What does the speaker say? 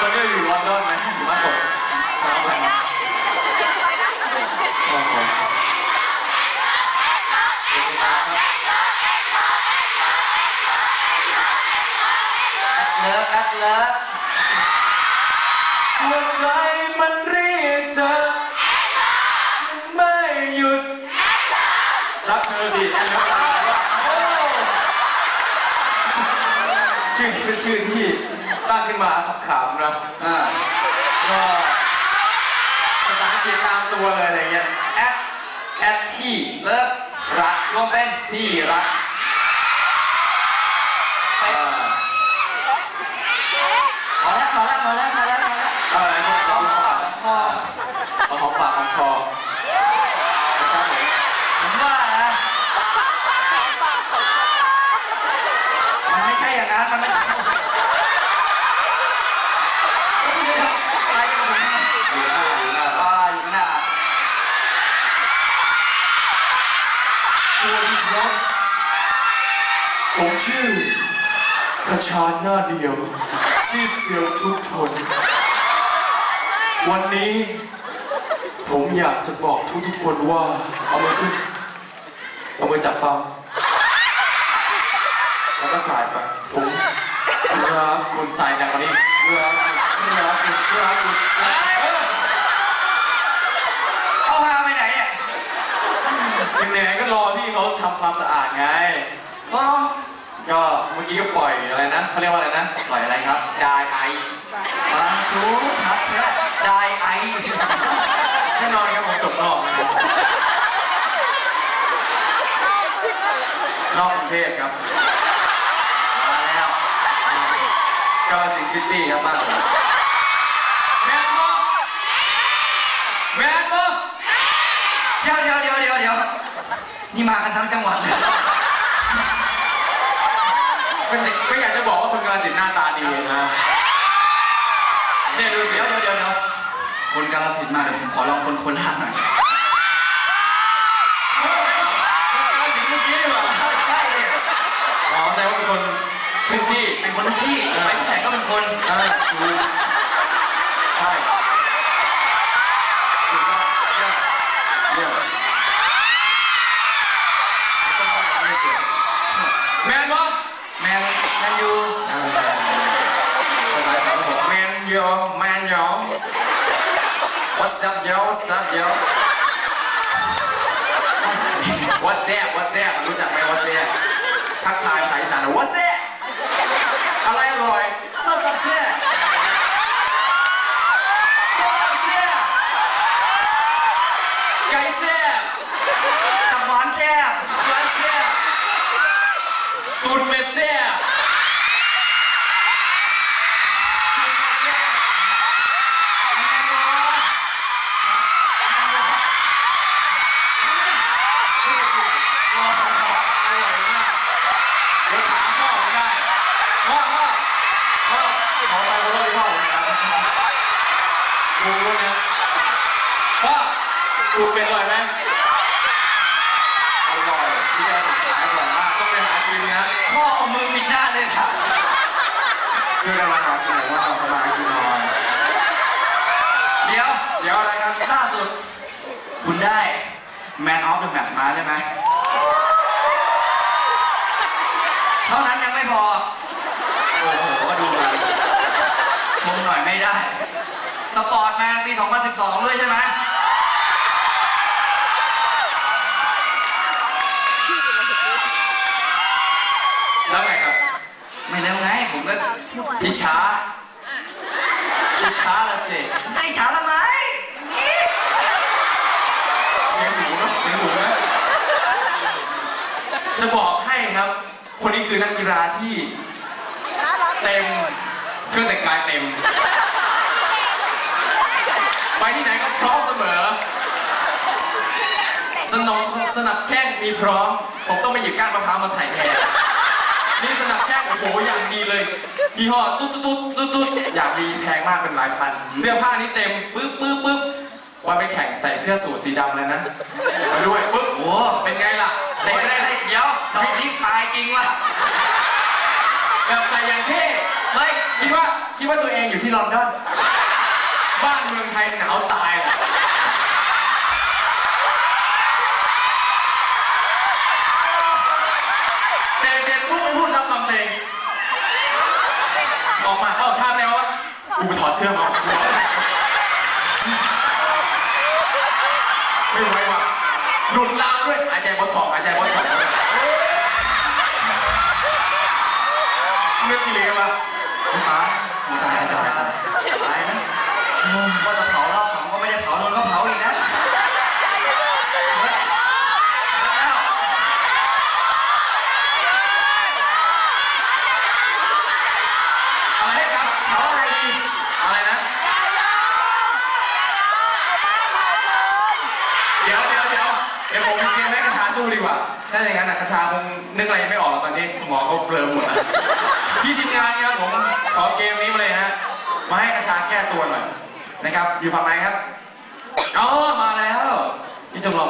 ตอนนี้อยู่ลอนดอนไหมอยู่บ้านผมเอาไปมาโอ้โหเป็นไงครับเลิฟแอดเลิฟหัวใจมันเรียกเธอมันไม่หยุด รักเธอสิแอนนาโอ้ชื่อนี้เป็นชื่อที่ ตั้งขึ้นมาขำๆนะอ่าก็ภาษาอังกฤษตามตัวเลยอะไรเงี้ยแอดแอดที่เลิฟรักรวมเป็นที่รักอ่าพอแล้วพอแล้วพอแล้วพอแล้วพอแล้วอะไรนะร้องปากพอเอาหอมปากหอมคอนะครับผมผมว่านะมันไม่ใช่อย่างนั้นมันไม่ใช่อะไรกันผมเนี่ย อยู่หน้าอยู่หน้า อ่าอยู่ข้างหน้า สวัสดีครับผมชื่อขชานหน้าเดียวซีดเซียวทุกทน วันนี้ ผมอยากจะบอกทุกๆคนว่า เอามือขึ้น เอามือจับเป้าแล้วก็สายไปผมรักคุณสายดังกว่านี้รักคุณรักคุณรักคุณรักคุณ เอาพาไปไหนเนี่ย ยังไงก็รอพี่เขาทำ ความสะอาดไงอ๋อก็เมื่อกี้ก็ปล่อยอะไรนะเขาเรียกว่าอะไรนะ ปล่อยอะไรครับดายไอปาทูชัดแท้ได้ไอแน่นอนครับผมจบนอกนะครับนอกกรุงเทพครับ มาแล้วกาลสินธุ์ซิตี้ครับบ้านผมแมนบอแมนบอ เดี๋ยวเดี๋ยวเดี๋ยวเดี๋ยวเดี๋ยว นี่มากันทั้งจังหวัดเลยก็ก็อยากจะบอกว่าคนกาลสินธุ์หน้าตาดีนะเนี่ยดูสิเดี๋ยวเดี๋ยวเดี๋ยวเดี๋ยวคนกาลสินธุ์มาเดี๋ยวผมขอลองคนโคราชหน่อยคนกาลสินธุ์เมื่อกี้ดีกว่าใช่ใช่เลยอ๋อแสดงว่าเป็นคนพื้นที่เป็นคนทุกที่ไปที่ไหนก็เป็นคน อ่าถูกใช่ถูกต้องเยี่ยมเยี่ยมต้องฟังอย่างนี้เสียงแมนบอ แมนแมนยู ภาษาสามผมแมนยอแมนยอ What's up yo What's up yo What's that? What's that? รู้จักไหม What's that ทักทายภาษาอีสาน What's that ยวถามพ่อผมได้พ่อพ่อพ่อขอไปบนรถพ่อผมนะครับดูรถนะพ่อดูเป็นอร่อยไหมอร่อยที่เราสุดขายอร่อยมากต้องไปหาชิมนะพ่อเอามือปิดหน้าเลยค่ะช่วยกันมาหากินหน่อยว่าเราทำมาหากินหน่อยเดี๋ยว เดี๋ยวอะไรครับล่าสุด คุณได้ Man of the Match มาได้ไหม เท่านั้นยังไม่พอ โอ้โหดูเลยชมหน่อยไม่ได้ สปอร์ตแมนปี 2012 ด้วยใช่ไหมแล้วไงครับ ไม่เร็วไง ผมก็พูดพี่ช้าพี่ช้าละสิใจฉาทำไมเสียงสูงนะเสียงสูงนะจะบอกให้ครับ คนนี้คือนักกีฬาที่เต็มเครื่องแต่งกายเต็ม ไปที่ไหนก็พร้อมเสมอ สนองสนับแข้งมีพร้อม ผมต้องไปหยิบก้านมะพร้าวมาถ่ายแทนนี่สนับแข้งโอ้โหอย่างดีเลยยี่ห้อตุ๊ดตุ๊ดตุ๊ดตุ๊ดตุ๊ดอย่างดีแพงมากเป็นหลายพัน เสื้อผ้านี้เต็มปึ๊บปึ๊บปึ๊บวันไปแข่งใส่เสื้อสูทสีดำเลยนะมาด้วยปึ๊บโอ้เป็นไงล่ะ เด็เด็กกได้ได้เดี๋ยวดอกนี้ตายจริงว่ะแบบใส่อย่างเท่เฮ้ยคิดว่าคิดว่าตัวเองอยู่ที่ลอนดอนบ้านเมืองไทยหนาวตายแหละเด็กเด็กพูดไม่พูดรับนำเพลงออกมาเอ้าชาติแล้ววะกูไปถอดเสื้อมาไม่ไหวว่ะ หนุนลามด้วยหายใจบนถอกหายใจบนถอกเรื่องกี่เหลววะตายตายตายตายนะว่าจะเผารอบสองก็ไม่ได้เผาโดนก็เผาอีกนะเฮ้ยแล้วอะไรครับเผาอะไรดีอะไรนะ เดี๋ยวเดี๋ยวเดี๋ยวเแม่คาชาสู้ดีกว่า ถ้าอย่างนั้นนะคาชาคงนึกอะไรไม่ออกตอนนี้สมองเขาเบลอหมดแล้วพี่ทีมงานครับผมขอเกมนี้มาเลยฮะ มาให้คาชาแก้ตัวหน่อยนะครับ อยู่ฝั่งไหนครับ อ๋อ มาแล้ว นี่จำลอง